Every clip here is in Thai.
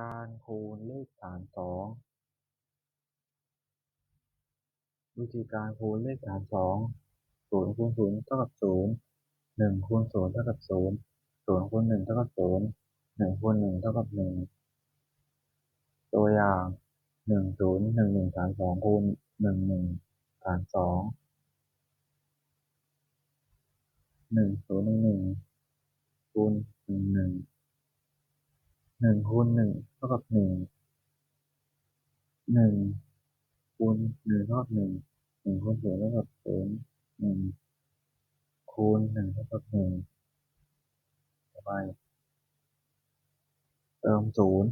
การคูณเลขฐานสองวิธีการคูณเลขฐานสองศูนย์คูณศูนย์เท่ากับศูนย์หนึ่งคูณศูนย์เท่ากับศูนย์ศูนย์คูณหนึ่งเท่ากับศูนย์หนึ่งคูณหนึ่งเท่ากับหนึ่งตัวอย่างหนึ่งศูนย์หนึ่งหนึ่งฐานสองคูณหนึ่งหนึ่งฐานสองหนึ่งศูนย์หนึ่งหนึ่ง หนึ่งคูณหนึ่งเท่ากับหนึ่งหนึ่งคูณหนึ่งเท่ากับหนึ่งหนึ่งคูณศูนย์เท่ากับศูนย์หนึ่งคูณหนึ่งเท่ากับหนึ่งต่อไปเติมศูนย์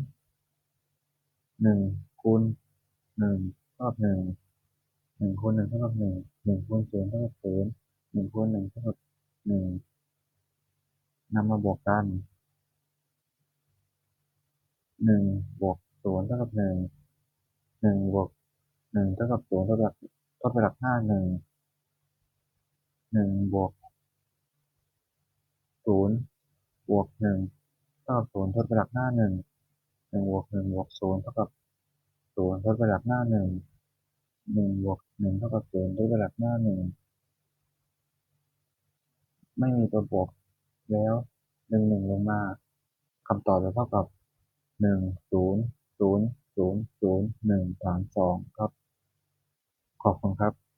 หนึ่งคูณหนึ่งเท่ากับหนึ่งหนึ่งคูณหนึ่งเท่ากับหนึ่งหนึ่งคูณศูนย์เท่ากับศูนย์หนึ่งคูณหนึ่งเท่ากับหนึ่งนำมาบวกกัน หนึ่งบวกศูนย์เท่ากับหนึ่งหนึ่งบวกหนึ่งเท่ากับศูนย์ทดไปหลักทดไปหลักห้าหนึ่งหนึ่งบวกศูนย์บวกหนึ่งเท่ากับศูนย์ทดไปหลักห้าหนึ่งหนึ่งบวกหนึ่งบวกศูนย์เท่ากับศูนย์ทดไปหลักห้าหนึ่งหนึ่งบวกหนึ่งเท่ากับศูนย์ทดไปหลักห้าหนึ่งไม่มีตัวบวกแล้วหนึ่งหนึ่งลงมาคำตอบจะเท่ากับ หนึ่งศูนย์ศูนย์ศูนย์ศูนย์หนึ่งฐานสองครับ ขอบคุณครับ